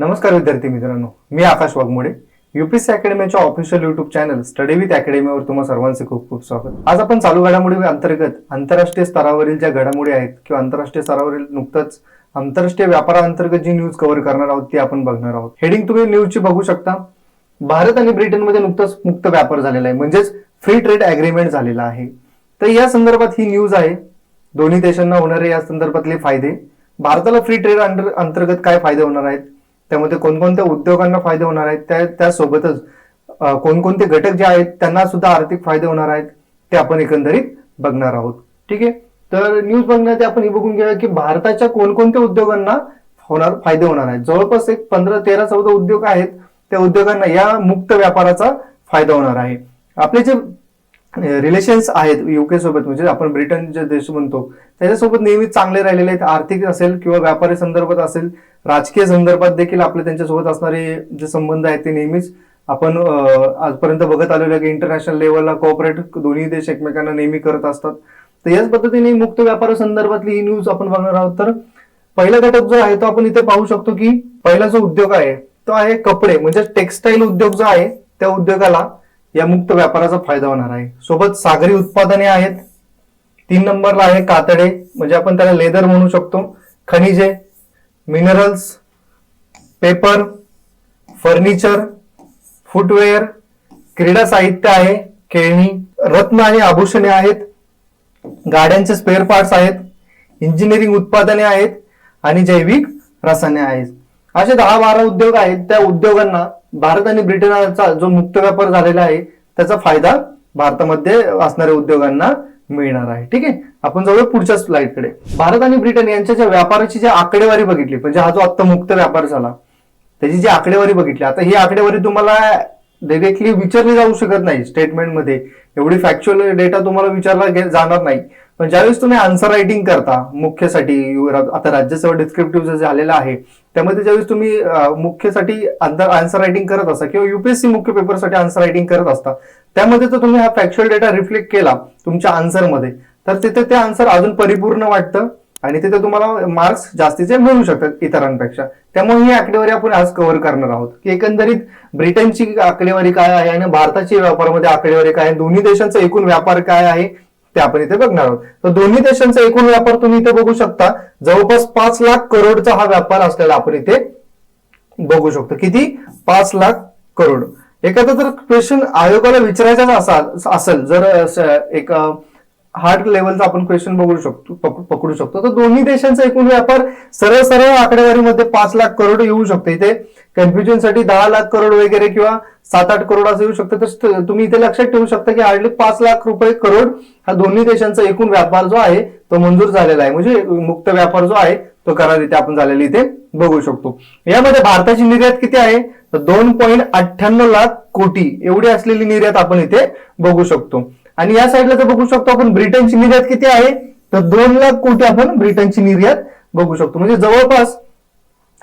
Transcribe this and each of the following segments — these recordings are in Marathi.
नमस्कार विद्यार्थी मित्रांनो मी Akash Waghmode UPSC अकॅडमीच्या official YouTube channel study with अकॅडमीवर तुम्हा सर्वांचे खूप खूप स्वागत. आज आपण चालू घडामोडी अंतर्गत आंतरराष्ट्रीय स्तरावरील ज्या घडामोडी आहेत किंवा आंतरराष्ट्रीय स्तरावरील नुकतंच आंतरराष्ट्रीय व्यापाराअंतर्गत जी न्यूज कव्हर करणार आहोत ती आपण बघणार आहोत. हेडिंग तुम्ही न्यूजची बघू शकता. भारत आणि ब्रिटनमध्ये नुकतंच मुक्त व्यापार झालेला आहे म्हणजेच फ्री ट्रेड अग्रीमेंट झालेला आहे. तर या संदर्भात ही न्यूज आहे. दोन्ही देशांना होणारे या संदर्भातले फायदे. भारताला फ्री ट्रेड अंडर अंतर्गत काय फायदे होणार आहेत? त्यामध्ये कोणकोणत्या उद्योगांना फायदे होणार आहेत त्या त्यासोबतच कोणकोणते घटक जे आहेत त्यांना सुद्धा आर्थिक फायदे होणार आहेत ते आपण एकंदरीत बघणार आहोत. ठीक आहे? तर न्यूज बघण्यात आपण हे बघून घेऊया की भारताच्या कोणकोणत्या उद्योगांना होणार फायदे होणार आहेत. जवळपास एक पंधरा तेरा चौदा उद्योग आहेत त्या उद्योगांना या मुक्त व्यापाराचा फायदा होणार आहे. आपले जे रिलेशन्स आहेत युके सोबत म्हणजे आपण ब्रिटन जे देश म्हणतो त्याच्यासोबत नेहमीच चांगले राहिलेले आहेत. आर्थिक असेल किंवा व्यापारी संदर्भात असेल राजकीय संदर्भात देखील आपले त्यांच्यासोबत असणारे जे संबंध आहेत ते नेहमीच आपण आजपर्यंत बघत आलेलो आहे की इंटरनॅशनल लेवलला कॉपरेट दोन्ही देश एकमेकांना नेहमी करत असतात. तर याच पद्धतीने मुक्त व्यापार संदर्भातली ही न्यूज आपण बघणार आहोत. तर पहिला घटक जो आहे तो आपण इथे पाहू शकतो की पहिला जो उद्योग आहे तो आहे कपडे म्हणजे टेक्सटाईल उद्योग जो आहे त्या उद्योगाला या मुक्त व्यापाराचा फायदा होणार आहे. सोबत सागरी उत्पादने आहेत. तीन नंबरला आहे कातडे. म्हणजे आपण त्याला लेदर म्हणू शकतो. खनिजे मिनरल्स पेपर फर्निचर फुटवेअर क्रीडा साहित्य आहे खेळणी रत्न आणि आभूषणे आहेत. गाड्यांचे स्पेअर पार्ट्स आहेत. इंजिनिअरिंग उत्पादने आहेत. आणि जैविक रसायने आहेत. असे दहा बारा उद्योग आहेत. त्या उद्योगांना भारत आणि ब्रिटनचा जो मुक्त व्यापार झालेला आहे त्याचा फायदा भारतामध्ये असणाऱ्या उद्योगांना मिळणार आहे. ठीक आहे? आपण जाऊया पुढच्या स्लाइडकडे भारत आणि ब्रिटन यांच्या ज्या व्यापाराची जी आकडेवारी बघितली म्हणजे हा जो आता मुक्त व्यापार झाला त्याची जी आकडेवारी बघितली आता ही आकडेवारी तुम्हाला डायरेक्टली विचारली जाऊ शकत नाही स्टेटमेंटमध्ये एवढी फॅक्च्युअल डेटा तुम्हाला विचारला जाणार नाही. पण ज्यावेळेस तुम्ही आन्सर रायटिंग करता मुख्यसाठी आता राज्यसभा डिस्क्रिप्टिव्ह जे झालेलं आहे त्यामध्ये ज्यावेळेस तुम्ही मुख्यसाठी आन्सर रायटिंग करत असता किंवा युपीएससी मुख्य पेपरसाठी आन्सर रायटिंग करत असता त्यामध्ये जर तुम्ही हा फॅक्च्युअल डेटा रिफ्लेक्ट केला तुमच्या आन्सरमध्ये तर तिथे ते आन्सर अजून परिपूर्ण वाटतं आणि तिथे तुम्हाला मार्क्स जास्तीचे मिळू शकतात इतरांपेक्षा. त्यामुळे ही आकडेवारी आपण आज कव्हर करणार आहोत. की एकंदरीत ब्रिटनची आकडेवारी काय आहे आणि भारताची व्यापारामध्ये आकडेवारी काय आहे? दोन्ही देशांचा एकूण व्यापार काय आहे? ते आपण इथे बघणार आहोत. तर दोन्ही देशांचा एकूण व्यापार तुम्ही इथे बघू शकता. जवळपास पाच लाख करोडचा हा व्यापार असलेला आपण इथे बघू शकतो. किती? पाच लाख करोड. एखादा जर क्वेश्चन आयोगाला विचारायचा असाल असेल जर असं एक हार्ड लेवलचा आपण क्वेश्चन बघू शकतो पकडू शकतो. तर दोन्ही देशांचा एकूण व्यापार सरळ सरळ आकडेवारीमध्ये पाच लाख करोड येऊ शकतो. इथे कन्फ्युजनसाठी दहा लाख करोड वगैरे किंवा सात आठ करोड असं येऊ शकतं. तर तुम्ही इथे लक्षात ठेवू शकता की हार्डली पाच लाख रुपये करोड हा दोन्ही देशांचा एकूण व्यापार जो आहे तो मंजूर झालेला आहे. म्हणजे मुक्त व्यापार जो आहे तो करार इथे आपण झालेला इथे बघू शकतो. यामध्ये भारताची निर्यात किती आहे? तर दोन पॉईंट अठ्ठ्याण्णव लाख कोटी एवढी असलेली निर्यात आपण इथे बघू शकतो. आणि या साईडला तर बघू शकतो आपण ब्रिटनची निर्यात किती आहे? तर दोन लाख कोटी आपण ब्रिटनची निर्यात बघू शकतो. म्हणजे जवळपास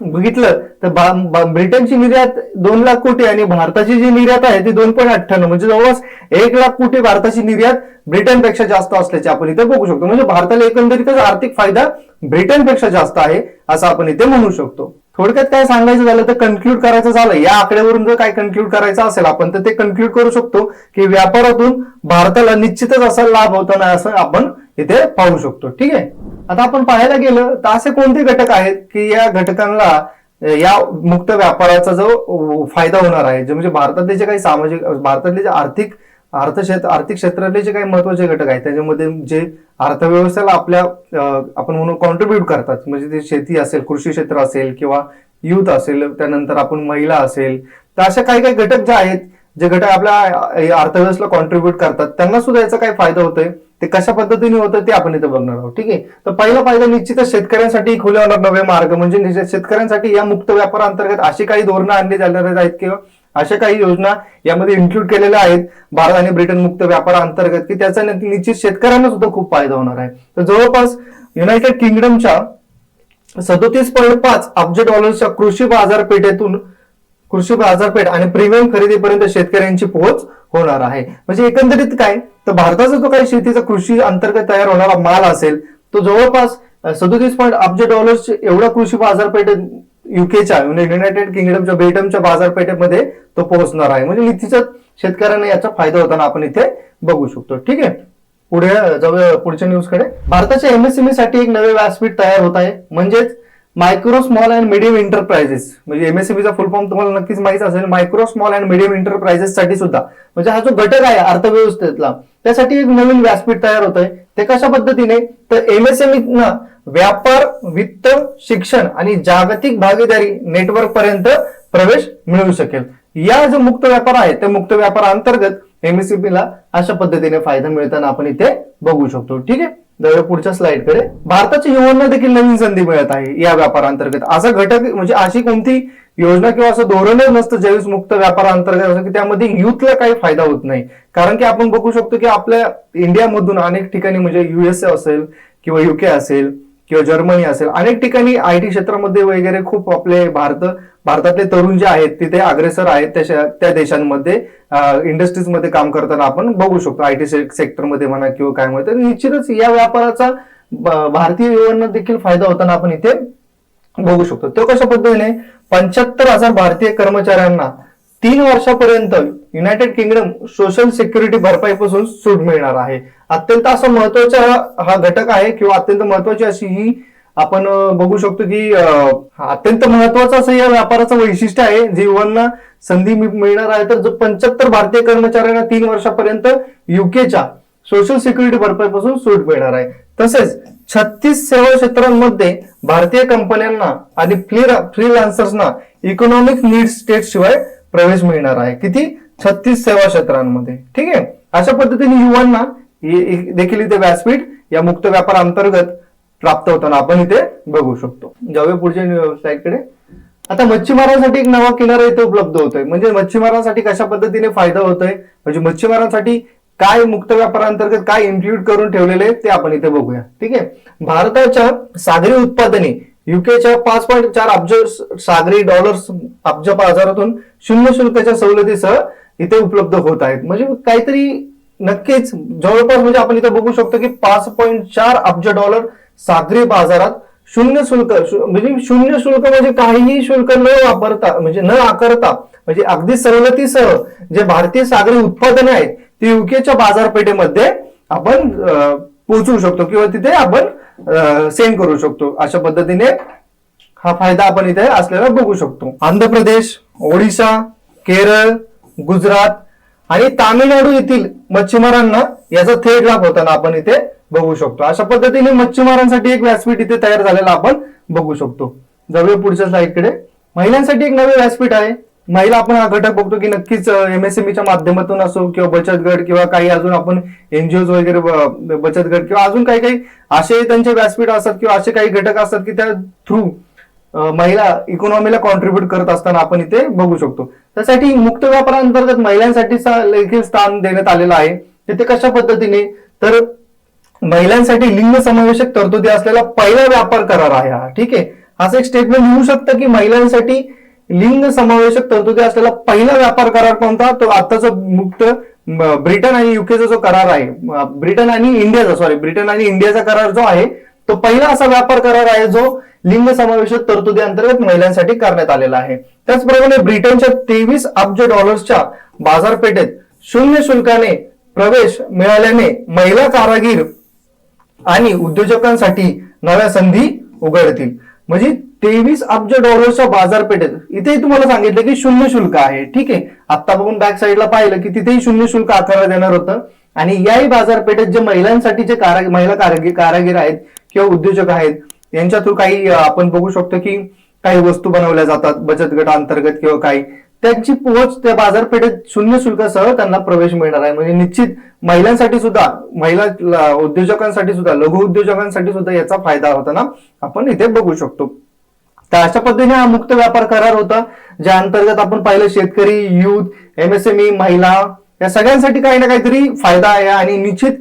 बघितलं तर ब्रिटनची निर्यात दोन लाख कोटी आणि भारताची जी निर्यात आहे ती दोन पॉईंट अठ्ठ्याण्णव म्हणजे जवळपास एक लाख कोटी भारताची निर्यात ब्रिटनपेक्षा जास्त असल्याचे आपण इथे बघू शकतो. म्हणजे भारताला एकंदरीतच आर्थिक फायदा ब्रिटनपेक्षा जास्त आहे असं आपण इथे म्हणू शकतो. थोडक्यात काय सांगायचं झालं तर कन्क्लूड करायचं झालं. या आकड्यावरून जर काय कन्क्ल्यूड करायचं असेल आपण तर ते कन्क्ल्यूड करू शकतो की व्यापारातून भारताला निश्चितच असा लाभ होताना असं आपण इथे पाहू शकतो. ठीक आहे? आता आपण पाहायला गेलं तर असे कोणते घटक आहेत की या घटकांना या मुक्त व्यापाराचा जो फायदा होणार आहे? जे म्हणजे भारतातले जे काही सामाजिक भारतातले जे आर्थिक अर्थक्षेत्र आर्थिक क्षेत्रातले जे काही महत्त्वाचे घटक आहेत त्याच्यामध्ये जे अर्थव्यवस्थेला आपल्या आपण म्हणून कॉन्ट्रीब्युट करतात. म्हणजे ते शेती असेल कृषी क्षेत्र असेल किंवा युथ असेल त्यानंतर आपण महिला असेल तर अशा काही काही घटक जे आहेत जे घटक आपल्या अर्थव्यवस्थेला कॉन्ट्रीब्युट करतात त्यांना सुद्धा याचा काय फायदा होतोय? ते कशा पद्धतीने होतं ते आपण इथे बघणार आहोत ठीक आहे? तर पहिला फायदा निश्चितच शेतकऱ्यांसाठी खुले होणार नवे मार्ग म्हणजे शेतकऱ्यांसाठी या मुक्त व्यापार अंतर्गत अशी काही धोरणं आणली जाणार आहेत किंवा अशा काही योजना यामध्ये इन्क्लूड केलेल्या आहेत भारत आणि ब्रिटन मुक्त व्यापाराअंतर्गत की त्याचा निश्चित शेतकऱ्यांना सुद्धा खूप फायदा होणार आहे. तर जवळपास युनायटेड किंगडमच्या सदोतीस पॉईंट पाच अब्ज डॉलर्सच्या कृषी बाजारपेठेतून कृषी बाजारपेठ आणि प्रीमियम खरेदीपर्यंत शेतकऱ्यांची पोहोच होणार आहे. म्हणजे एकंदरीत काय? तर भारताचा जो काही शेतीचा कृषी अंतर्गत तयार होणारा माल असेल तो जवळपास सदोतीस पॉईंट अब्ज डॉलर्स एवढा कृषी बाजारपेठ युकेच्या युनायटेड किंगडमच्या बेल्टमच्या बाजारपेठेमध्ये तो पोहोचणार आहे. म्हणजे निश्चितच शेतकऱ्यांना याचा फायदा होताना आपण इथे बघू शकतो. ठीक आहे? पुढे जाऊया पुढच्या न्यूजकडे. भारताच्या एमएसएमई साठी एक नवे व्यासपीठ तयार होत आहे. म्हणजेच micro small and medium enterprises म्हणजे एमएसएमईचा चा फुल फॉर्म तुम्हाला नक्कीच माहीत असेल. Micro small and medium enterprises साठी सुद्धा. म्हणजे हा जो घटक आहे अर्थव्यवस्थेतला त्यासाठी एक नवीन व्यासपीठ तयार होत आहे ते कशा पद्धतीने? तर एमएसएमई व्यापार वित्त शिक्षण आणि जागतिक भागीदारी नेटवर्क पर्यंत प्रवेश मिळू शकेल. या जो मुक्त व्यापार आहे त्या मुक्त व्यापाराअंतर्गत एमएससीपीला अशा पद्धतीने फायदा मिळताना आपण इथे बघू शकतो. ठीक आहे? जाऊया पुढच्या स्लाइडकडे भारताच्या युवांना देखील नवीन संधी मिळत आहे या व्यापारांतर्गत. असा घटक म्हणजे अशी कोणती योजना किंवा असं धोरणच नसतं ज्यावेळेस मुक्त व्यापाराअंतर्गत असं की त्यामध्ये युथला काही फायदा होत नाही. कारण की आपण बघू शकतो की आपल्या इंडियामधून अनेक ठिकाणी म्हणजे युएसए असेल किंवा युके असेल किंवा जर्मनी असेल अनेक ठिकाणी आय टी क्षेत्रामध्ये वगैरे खूप आपले भारत भारतातले तरुण जे आहेत तिथे अग्रेसर आहेत त्या देशांमध्ये इंडस्ट्रीजमध्ये काम करताना आपण बघू शकतो. आय टी सेक्टरमध्ये म्हणा किंवा काय म्हणते निश्चितच या व्यापाराचा भारतीय युवांना देखील फायदा होताना आपण इथे बघू शकतो. तो कशा पद्धतीने? पंच्याहत्तर हजार भारतीय कर्मचाऱ्यांना तीन वर्षापर्यंत युनायटेड किंगडम सोशल सिक्युरिटी भरपाईपासून सूट मिळणार आहे. अत्यंत असा महत्त्वाचा हा घटक आहे किंवा अत्यंत महत्वाची अशी ही आपण बघू शकतो की अत्यंत महत्वाचं असं या व्यापाराचं वैशिष्ट्य आहे. जे युवांना संधी मिळणार आहे. तर जो पंच्याहत्तर भारतीय कर्मचाऱ्यांना तीन वर्षापर्यंत युकेच्या सोशल सिक्युरिटी भरपाईपासून सूट मिळणार आहे. तसेच छत्तीस सेवा क्षेत्रांमध्ये भारतीय कंपन्यांना आणि फ्री फ्रीलान्सर्सना इकॉनॉमिक नीड स्टेट शिवाय प्रवेश मिळणार आहे. किती? छत्तीस सेवा क्षेत्रांमध्ये. ठीक आहे? अशा पद्धतीने युवांना देखील इथे व्यासपीठ या मुक्त व्यापार अंतर्गत प्राप्त होताना आपण इथे बघू शकतो. जाऊया पुढच्या व्यवसायाकडे आता मच्छीमारांसाठी एक नवा किनारा इथे उपलब्ध होतोय. म्हणजे मच्छीमारांसाठी कशा पद्धतीने फायदा होतोय? म्हणजे मच्छीमारांसाठी काय मुक्त व्यापारांतर्गत काय इन्क्लूड करून ठेवलेले आहे ते आपण इथे बघूया. ठीक आहे? भारताच्या सागरी उत्पादने युकेच्या पाच पॉईंट चार अब्ज सागरी डॉलर्स अब्ज बाजारातून शून्य शुल्काच्या सवलतीसह इथे उपलब्ध होत आहेत. म्हणजे काहीतरी नक्कीच जवळपास म्हणजे आपण इथे बघू शकतो की पाच पॉईंट चार अब्ज डॉलर सागरी बाजारात शून्य शुल्क म्हणजे शून्य शुल्क म्हणजे काहीही शुल्क न वापरता म्हणजे न आकारता म्हणजे अगदी सवलतीसह जे भारतीय सागरी उत्पादने आहेत ती युकेच्या बाजारपेठेमध्ये आपण पोहोचवू शकतो किंवा तिथे आपण सेंड करू शकतो. अशा पद्धतीने हा फायदा आपण इथे असलेला बघू शकतो. आंध्र प्रदेश ओडिशा केरळ गुजरात आणि तामिळनाडू येथील मच्छीमारांना याचा थेट लाभ होताना आपण इथे बघू शकतो. अशा पद्धतीने मच्छीमारांसाठी एक व्यासपीठ इथे तयार झालेला आपण बघू शकतो. जाऊया पुढच्या स्लाइडकडे महिलांसाठी एक नवे व्यासपीठ आहे. महिला आपण हा घटक बघतो की नक्कीच एमएसएमईच्या माध्यमातून असो किंवा बचत गट किंवा काही अजून आपण एनजीओ वगैरे बचत गट किंवा अजून काही काही असे त्यांचे व्यासपीठ असतात किंवा असे काही घटक असतात की त्या थ्रू महिला इकॉनॉमीला कॉन्ट्रीब्युट करत असताना आपण इथे बघू शकतो. त्यासाठी मुक्त व्यापारांतर्गत महिलांसाठी देखील स्थान देण्यात आलेलं आहे. तिथे कशा पद्धतीने? तर महिलांसाठी लिंग समावेशक तरतुदी असलेला पहिला व्यापार करार आहे हा. ठीक आहे? असं एक स्टेटमेंट होऊ शकतं की महिलांसाठी लिंग समावेशक तरतुदी असलेला पहिला व्यापार करार कोणता? तो आताचा मुक्त ब्रिटन आणि युकेचा जो करार आहे ब्रिटन आणि इंडियाचा सॉरी ब्रिटन आणि इंडियाचा करार जो आहे तो पहिला असा व्यापार करार आहे जो लिंग समावेशक तरतुदी अंतर्गत महिलांसाठी करण्यात आलेला आहे. त्याचप्रमाणे ब्रिटनच्या तेवीस अब्ज डॉलर्सच्या बाजारपेठेत शून्य शुल्काने प्रवेश मिळाल्याने महिला कारागीर आणि उद्योजकांसाठी नव्या संधी उघडतील. म्हणजे तेवीस अब्ज डॉलरच्या बाजारपेठेत इथेही तुम्हाला सांगितलं की शून्य शुल्क आहे. ठीक आहे? आता बघून बॅक साईडला पाहिलं की तिथेही शून्य शुल्क आकारण्यात येणार होतं. आणि याही बाजारपेठेत जे महिलांसाठी जे कारा महिला कारागीर कारागीर आहेत किंवा उद्योजक आहेत यांच्या थ्रू काही आपण बघू शकतो की काही वस्तू बनवल्या जातात बचत गट अंतर्गत किंवा काही. त्यांची पोहोच त्या बाजारपेठेत शून्य शुल्कासह त्यांना प्रवेश मिळणार आहे. म्हणजे निश्चित महिलांसाठी सुद्धा महिला उद्योजकांसाठी सुद्धा लघु उद्योजकांसाठी सुद्धा याचा फायदा होताना आपण इथे बघू शकतो. तर अशा पद्धतीने हा मुक्त व्यापार करार होता ज्या अंतर्गत आपण पाहिलं शेतकरी युथ एमएसएमई महिला या सगळ्यांसाठी काही ना काहीतरी फायदा आहे आणि निश्चित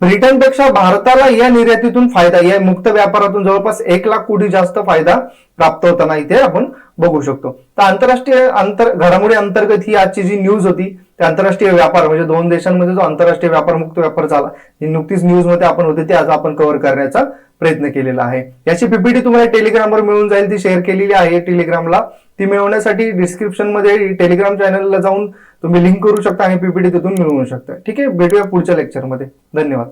ब्रिटनपेक्षा भारताला या निर्यातीतून फायदा या मुक्त व्यापारातून जवळपास एक लाख कोटी जास्त फायदा प्राप्त होताना इथे आपण बघू शकतो. तर आंतरराष्ट्रीय अंतर घडामोडी अंतर्गत ही आजची जी न्यूज होती ते आंतरराष्ट्रीय व्यापार म्हणजे दोन देशांमध्ये जो आंतरराष्ट्रीय व्यापार मुक्त व्यापार झाला ही नुकतीच न्यूजमध्ये आपण होते ते आज आपण कव्हर करण्याचा प्रयत्न केलेला आहे. याची पीपीटी तुम्हाला टेलिग्रामवर मिळून जाईल ती शेअर केलेली आहे टेलिग्रामला ती मिळवण्यासाठी डिस्क्रिप्शनमध्ये टेलिग्राम चॅनलला जाऊन तुम्ही लिंक करू शकता आणि पीपीटी तिथून मिळवू शकता. ठीक आहे? भेटूया पुढच्या लेक्चरमध्ये धन्यवाद.